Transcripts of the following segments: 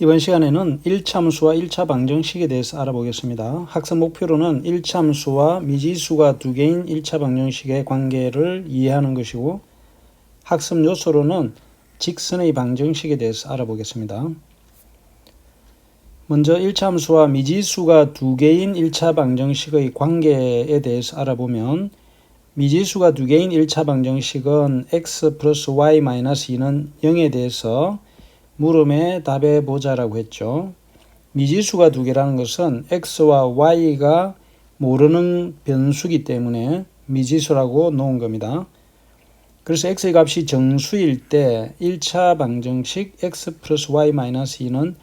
이번 시간에는 1참수와 1차 방정식에 대해서 알아보겠습니다. 학습 목표로는 1참수와 미지수가 두 개인 1차 방정식의 관계를 이해하는 것이고 학습 요소로는 직선의 방정식에 대해서 알아보겠습니다. 먼저 1참수와 미지수가 두 개인 1차 방정식의 관계에 대해서 알아보면 미지수가 두 개인 1차 방정식은 x 플러스 y 마이너스 2는 0에 대해서 물음에 답해 보자라고 했죠. 미지수가 두 개라는 것은 x와 y가 모르는 변수기 때문에 미지수라고 놓은 겁니다. 그래서 x의 값이 정수일 때 1차 방정식 x 플러스 y 마이너스 2는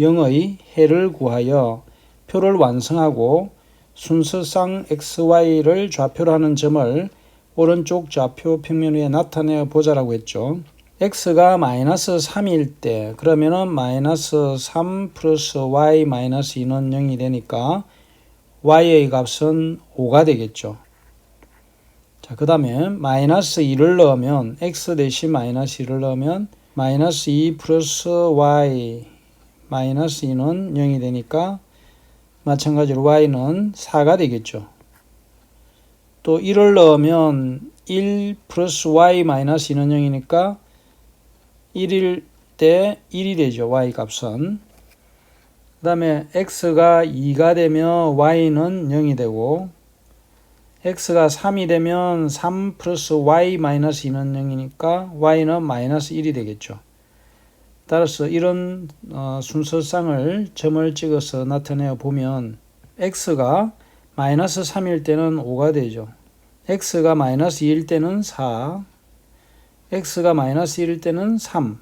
0의 해를 구하여 표를 완성하고 순서상 xy를 좌표로 하는 점을 오른쪽 좌표 평면 위에 나타내 보자라고 했죠. X가 마이너스 3일 때 그러면은 마이너스 3 플러스 y 마이너스 2는 0이 되니까 y의 값은 5가 되겠죠. 자, 그 다음에 마이너스 2를 넣으면 x 대신 마이너스 2를 넣으면 마이너스 2 플러스 y 마이너스 2는 0이 되니까 마찬가지로 y는 4가 되겠죠. 또 1을 넣으면 1 플러스 y 마이너스 2는 0이니까 1일 때 1이 되죠. y 값은. 그 다음에 x가 2가 되면 y는 0이 되고 x가 3이 되면 3 플러스 y 마이너스 2는 0이니까 y는 마이너스 1이 되겠죠. 따라서 이런 어, 순서상을 점을 찍어서 나타내어 보면 x가 마이너스 3일 때는 5가 되죠. x가 마이너스 2일 때는 4, x가 마이너스 1일 때는 3,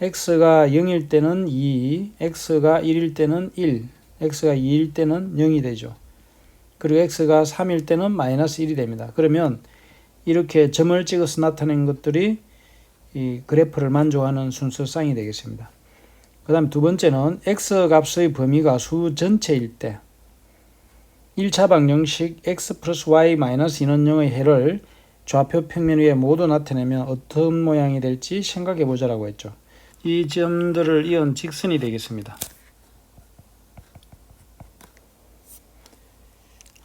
x가 0일 때는 2, x가 1일 때는 1, x가 2일 때는 0이 되죠. 그리고 x가 3일 때는 마이너스 1이 됩니다. 그러면 이렇게 점을 찍어서 나타낸 것들이 이 그래프를 만족하는 순서상이 되겠습니다. 그 다음 두 번째는 x 값의 범위가 수 전체일 때 1차 방정식 x 플러스 y 마이너스 2는 0의 해를 좌표 평면 위에 모두 나타내면 어떤 모양이 될지 생각해 보자라고 했죠. 이 점들을 이은 직선이 되겠습니다.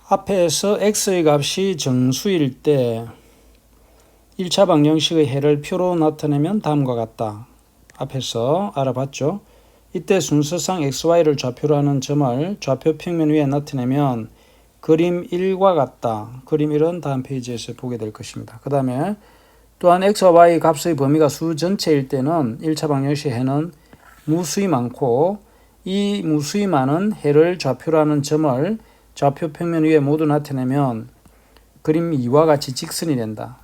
앞에서 x의 값이 정수일 때 1차 방정식의 해를 표로 나타내면 다음과 같다. 앞에서 알아봤죠. 이때 순서상 xy를 좌표로 하는 점을 좌표 평면 위에 나타내면 그림 1과 같다. 그림 1은 다음 페이지에서 보게 될 것입니다. 그 다음에 또한 x와 y 값의 범위가 수 전체일 때는 1차 방정식 해는 무수히 많고 이 무수히 많은 해를 좌표로 하는 점을 좌표 평면 위에 모두 나타내면 그림 2와 같이 직선이 된다.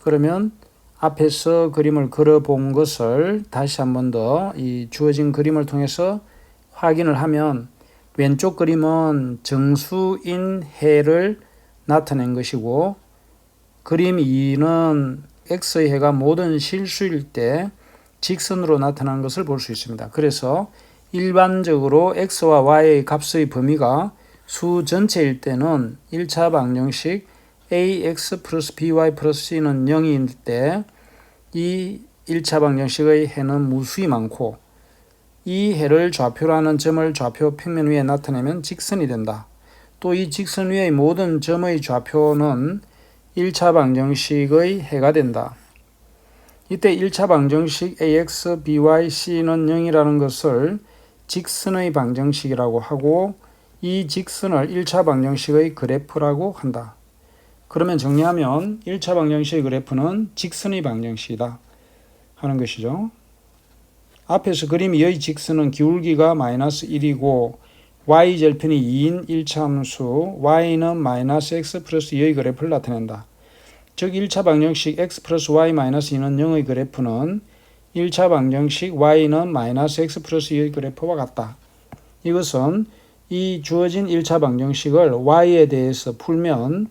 그러면 앞에서 그림을 그려 본 것을 다시 한 번 더 이 주어진 그림을 통해서 확인을 하면 왼쪽 그림은 정수인 해를 나타낸 것이고 그림 2는 x의 해가 모든 실수일 때 직선으로 나타난 것을 볼 수 있습니다. 그래서 일반적으로 x와 y의 값의 범위가 수 전체일 때는 1차 방정식 ax 플러스 by 플러스 c는 0일 때 이 1차 방정식의 해는 무수히 많고 이 해를 좌표로 하는 점을 좌표 평면 위에 나타내면 직선이 된다. 또 이 직선 위의 모든 점의 좌표는 1차 방정식의 해가 된다. 이때 1차 방정식 ax, by, c는 0이라는 것을 직선의 방정식이라고 하고 이 직선을 1차 방정식의 그래프라고 한다. 그러면 정리하면 1차 방정식의 그래프는 직선의 방정식이다 하는 것이죠. 앞에서 그림 2의 직선은 기울기가 마이너스 1이고 y 절편이 2인 1차함수 y는 마이너스 x 플러스 2의 그래프를 나타낸다. 즉 1차 방정식 x 플러스 y 마이너스 2는 0의 그래프는 1차 방정식 y는 마이너스 x 플러스 2의 그래프와 같다. 이것은 이 주어진 1차 방정식을 y에 대해서 풀면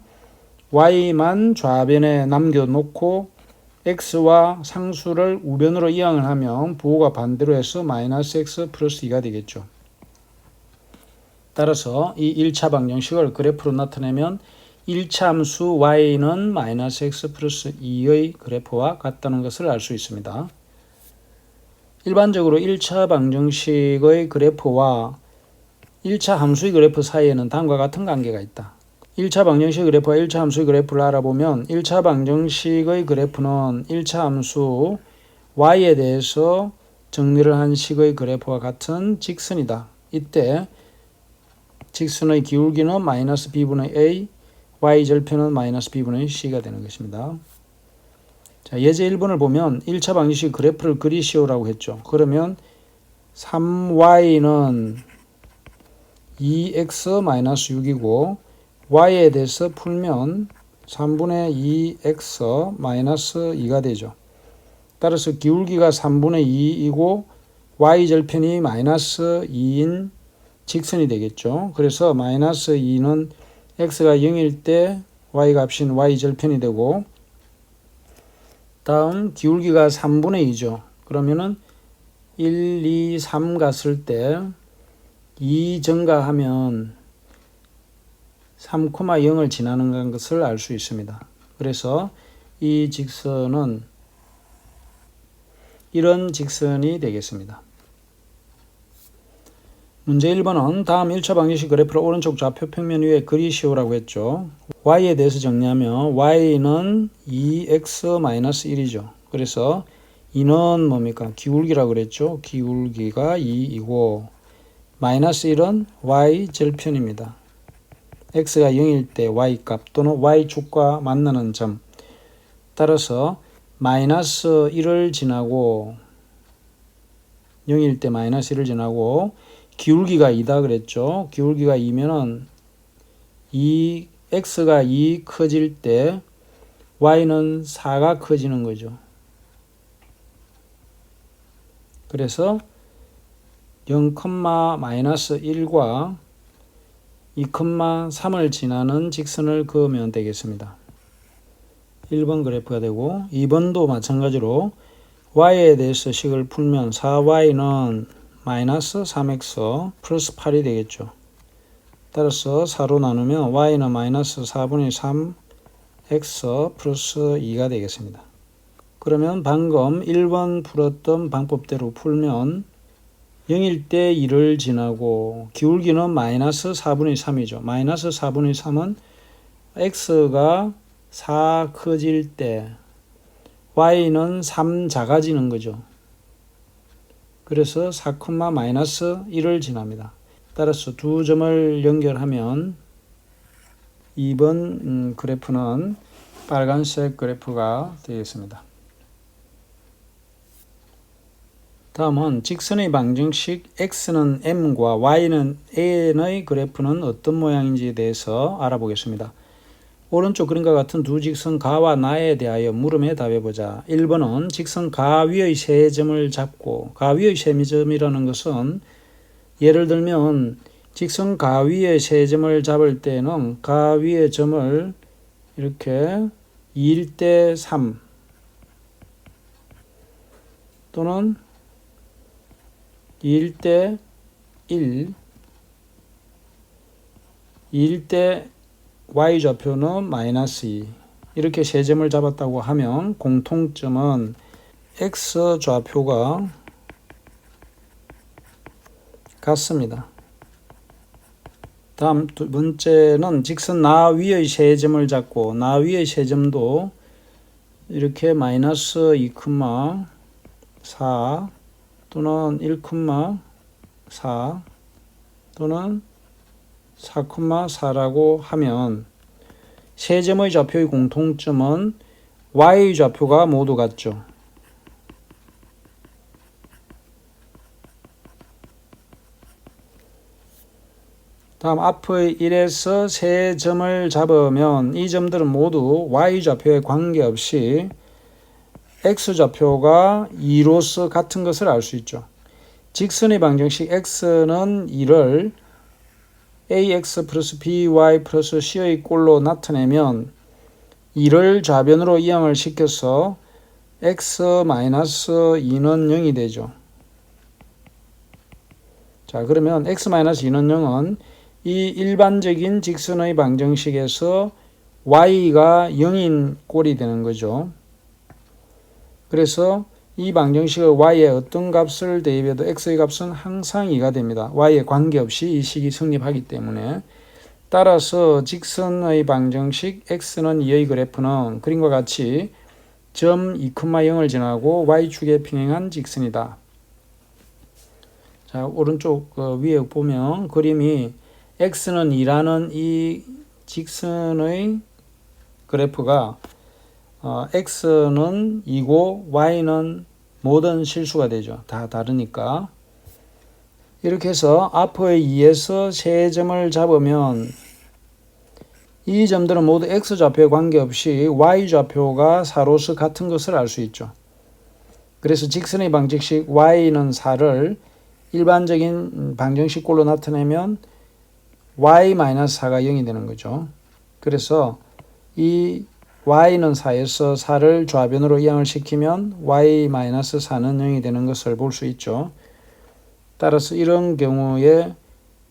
y만 좌변에 남겨놓고 x와 상수를 우변으로 이항을 하면 부호가 반대로 해서 마이너스 x 플러스 2가 되겠죠. 따라서 이 1차 방정식을 그래프로 나타내면 1차 함수 y는 마이너스 x 플러스 2의 그래프와 같다는 것을 알 수 있습니다. 일반적으로 1차 방정식의 그래프와 1차 함수의 그래프 사이에는 다음과 같은 관계가 있다. 1차 방정식 그래프와 1차 함수의 그래프를 알아보면 1차 방정식의 그래프는 1차 함수 y에 대해서 정리를 한 식의 그래프와 같은 직선이다. 이때 직선의 기울기는 마이너스 b분의 a, y절편은 마이너스 b분의 c가 되는 것입니다. 자, 예제 1번을 보면 1차 방정식 그래프를 그리시오라고 했죠. 그러면 3y는 2x-6이고 y에 대해서 풀면 3분의 2x-2가 되죠. 따라서 기울기가 3분의 2이고 y절편이 마이너스 2인 직선이 되겠죠. 그래서 마이너스 2는 x가 0일 때 y 값인 y절편이 되고 다음 기울기가 3분의 2죠. 그러면은 1, 2, 3 갔을 때 2 증가하면 3,0을 지나는 것을 알 수 있습니다. 그래서 이 직선은 이런 직선이 되겠습니다. 문제 1번은 다음 1차 방정식 그래프를 오른쪽 좌표 평면 위에 그리시오라고 했죠. y에 대해서 정리하면 y는 2x-1이죠. 그래서 이는 뭡니까? 기울기라고 그랬죠. 기울기가 2이고 마이너스 1은 y 절편입니다. X가 0일 때 y 값 또는 y 축과 만나는 점 따라서 마이너스 1을 지나고 0일 때 마이너스 1을 지나고 기울기가 2다 그랬죠. 기울기가 2면은 2 x가 2 커질 때 y는 4가 커지는 거죠. 그래서 0, 마이너스 1과 2,3을 지나는 직선을 그으면 되겠습니다. 1번 그래프가 되고 2번도 마찬가지로 y에 대해서 식을 풀면 4y는 마이너스 3x 플러스 8이 되겠죠. 따라서 4로 나누면 y는 마이너스 4분의 3 x 플러스 2가 되겠습니다. 그러면 방금 1번 풀었던 방법대로 풀면 0일 때 2를 지나고 기울기는 마이너스 4분의 3이죠. 마이너스 4분의 3은 x가 4 커질 때 y는 3 작아지는 거죠. 그래서 4, 마이너스 1을 지납니다. 따라서 두 점을 연결하면 2번 음, 그래프는 빨간색 그래프가 되겠습니다. 다음은 직선의 방정식 x는 m과 y는 n의 그래프는 어떤 모양인지에 대해서 알아보겠습니다. 오른쪽 그림과 같은 두 직선 가와 나에 대하여 물음에 답해보자. 1번은 직선 가 위의 세 점을 잡고 가 위의 세 점이라는 것은 예를 들면 직선 가 위의 세 점을 잡을 때는 가 위의 점을 이렇게 2일 때 3 또는 2일 때 1, 2일 때 y좌표는 마이너스 2 이렇게 세 점을 잡았다고 하면 공통점은 x좌표가 같습니다. 다음 두 번째는 직선 나 위의 세 점을 잡고 나 위의 세 점도 이렇게 마이너스 2,4 또는 1,4 또는 4,4라고 하면 세 점의 좌표의 공통점은 y 좌표가 모두 같죠. 다음 앞의 1에서 세 점을 잡으면 이 점들은 모두 y 좌표에 관계없이 x좌표가 2로서 같은 것을 알 수 있죠. 직선의 방정식 x는 2를 ax 플러스 by 플러스 c의 꼴로 나타내면 2를 좌변으로 이항을 시켜서 x 마이너스 2는 0이 되죠. 자 그러면 x 마이너스 2는 0은 이 일반적인 직선의 방정식에서 y가 0인 꼴이 되는 거죠. 그래서 이 방정식의 y에 어떤 값을 대입해도 x의 값은 항상 2가 됩니다. y에 관계없이 이 식이 성립하기 때문에 따라서 직선의 방정식 x는 2의 그래프는 그림과 같이 점 2,0을 지나고 y축에 평행한 직선이다. 자 오른쪽 어, 위에 보면 그림이 x는 2라는 이 직선의 그래프가 어, x는 2고 y는 모든 실수가 되죠. 다 다르니까. 이렇게 해서 앞의 2에서 세 점을 잡으면 이 점들은 모두 x좌표에 관계없이 y좌표가 4로서 같은 것을 알 수 있죠. 그래서 직선의 방정식 y는 4를 일반적인 방정식꼴로 나타내면 y-4가 0이 되는 거죠. 그래서 이 y는 4에서 4를 좌변으로 이항을 시키면 y-4는 0이 되는 것을 볼 수 있죠. 따라서 이런 경우에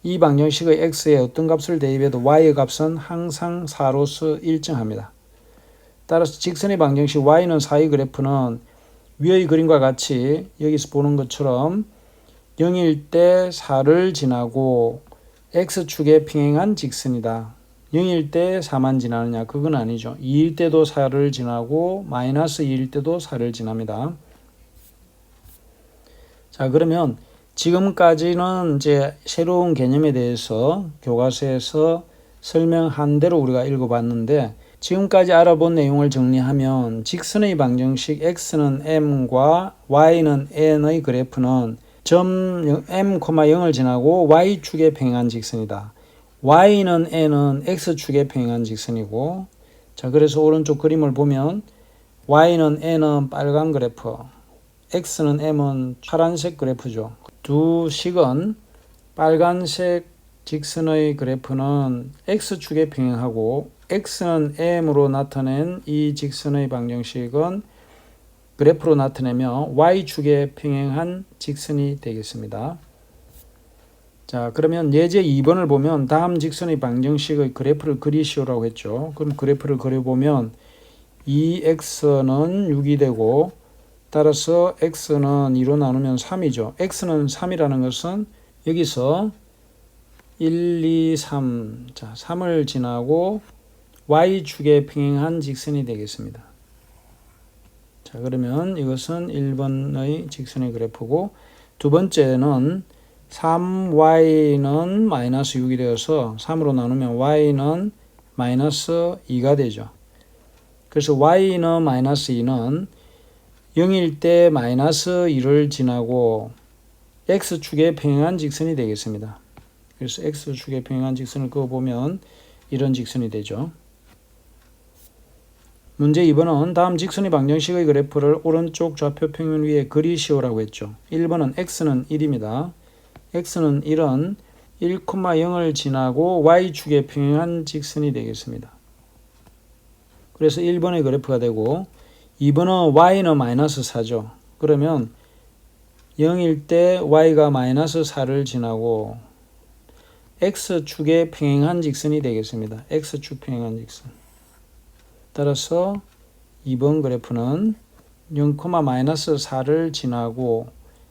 이 방정식의 x에 어떤 값을 대입해도 y의 값은 항상 4로서 일정합니다. 따라서 직선의 방정식 y는 4의 그래프는 위의 그림과 같이 여기서 보는 것처럼 0일 때 4를 지나고 x축에 평행한 직선이다. 0일 때 4만 지나느냐? 그건 아니죠. 2일 때도 4를 지나고 마이너스 2일 때도 4를 지납니다. 자, 그러면 지금까지는 이제 새로운 개념에 대해서 교과서에서 설명한 대로 우리가 읽어봤는데 지금까지 알아본 내용을 정리하면 직선의 방정식 x는 m과 y는 n의 그래프는 점 m, 0을 지나고 y축에 평행한 직선이다. Y는 n은 x축에 평행한 직선이고 자 그래서 오른쪽 그림을 보면 y는 n은 빨간 그래프 x는 m은 파란색 그래프죠. 두 식은 빨간색 직선의 그래프는 x축에 평행하고 x는 m으로 나타낸 이 직선의 방정식은 그래프로 나타내며 y축에 평행한 직선이 되겠습니다. 자 그러면 예제 2번을 보면 다음 직선의 방정식의 그래프를 그리시오라고 했죠. 그럼 그래프를 그려보면 2x는 6이 되고 따라서 x는 2로 나누면 3이죠. x는 3이라는 것은 여기서 1, 2, 3, 자 3을 지나고 y축에 평행한 직선이 되겠습니다. 자 그러면 이것은 1번의 직선의 그래프고 두 번째는 3y는 마이너스 6이 되어서 3으로 나누면 y는 마이너스 2가 되죠. 그래서 y는 마이너스 2는 0일 때 마이너스 2를 지나고 x축에 평행한 직선이 되겠습니다. 그래서 x축에 평행한 직선을 그어보면 이런 직선이 되죠. 문제 2번은 다음 직선의 방정식의 그래프를 오른쪽 좌표 평면 위에 그리시오라고 했죠. 1번은 x는 1입니다. X는 1은 1,0을 지나고 y축에 평행한 직선이 되겠습니다. 그래서 1번의 그래프가 되고 2번은 y는 마이너스 4죠. 그러면 0일 때 y가 마이너스 4를 지나고 x축에 평행한 직선이 되겠습니다. x축 평행한 직선. 따라서 2번 그래프는 0, 마이너스 4를 지나고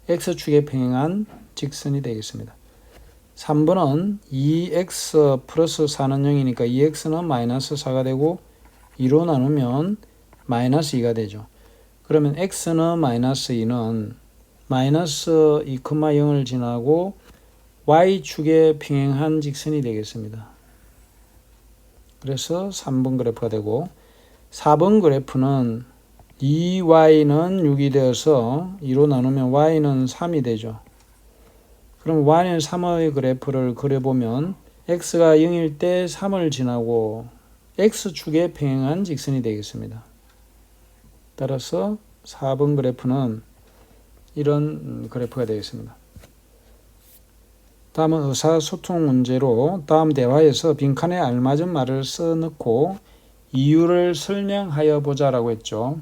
x축에 평행한 직선이 되겠습니다. 3번은 2x 플러스 4는 0이니까 2x는 마이너스 4가 되고 2로 나누면 마이너스 2가 되죠. 그러면 x는 마이너스 2는 마이너스 2,0을 지나고 y축에 평행한 직선이 되겠습니다. 그래서 3번 그래프가 되고 4번 그래프는 2y는 6이 되어서 2로 나누면 y는 3이 되죠. 그럼 y는 3의 그래프를 그려보면 x가 0일 때 3을 지나고 x축에 평행한 직선이 되겠습니다. 따라서 4번 그래프는 이런 그래프가 되겠습니다. 다음은 의사소통 문제로 다음 대화에서 빈칸에 알맞은 말을 써넣고 이유를 설명하여 보자라고 했죠.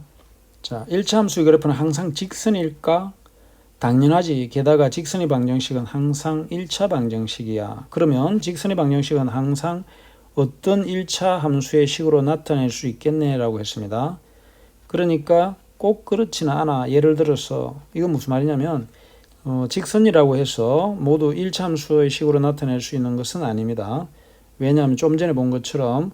자, 1차 함수의 그래프는 항상 직선일까? 당연하지. 게다가 직선의 방정식은 항상 1차 방정식이야. 그러면 직선의 방정식은 항상 어떤 1차 함수의 식으로 나타낼 수 있겠네 라고 했습니다. 그러니까 꼭 그렇지는 않아. 예를 들어서 이건 무슨 말이냐면 어, 직선이라고 해서 모두 1차 함수의 식으로 나타낼 수 있는 것은 아닙니다. 왜냐하면 좀 전에 본 것처럼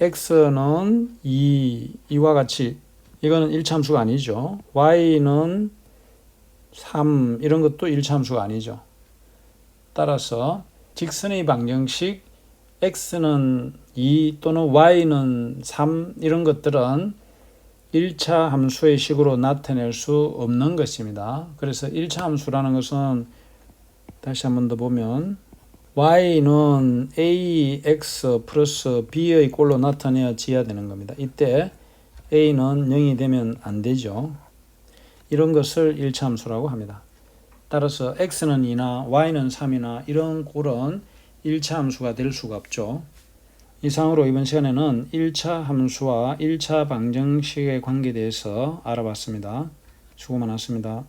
x는 2, 이와 같이 이거는 1차 함수가 아니죠. y는 3 이런 것도 1차 함수가 아니죠. 따라서 직선의 방정식 x는 2 또는 y는 3 이런 것들은 1차 함수의 식으로 나타낼 수 없는 것입니다. 그래서 1차 함수라는 것은 다시 한 번 더 보면 y는 ax 플러스 b의 꼴로 나타내어져야 되는 겁니다. 이때 a는 0이 되면 안 되죠. 이런 것을 1차 함수라고 합니다. 따라서 x는 2나 y는 3이나 이런 꼴은 1차 함수가 될 수가 없죠. 이상으로 이번 시간에는 1차 함수와 1차 방정식의 관계에 대해서 알아봤습니다. 수고 많았습니다.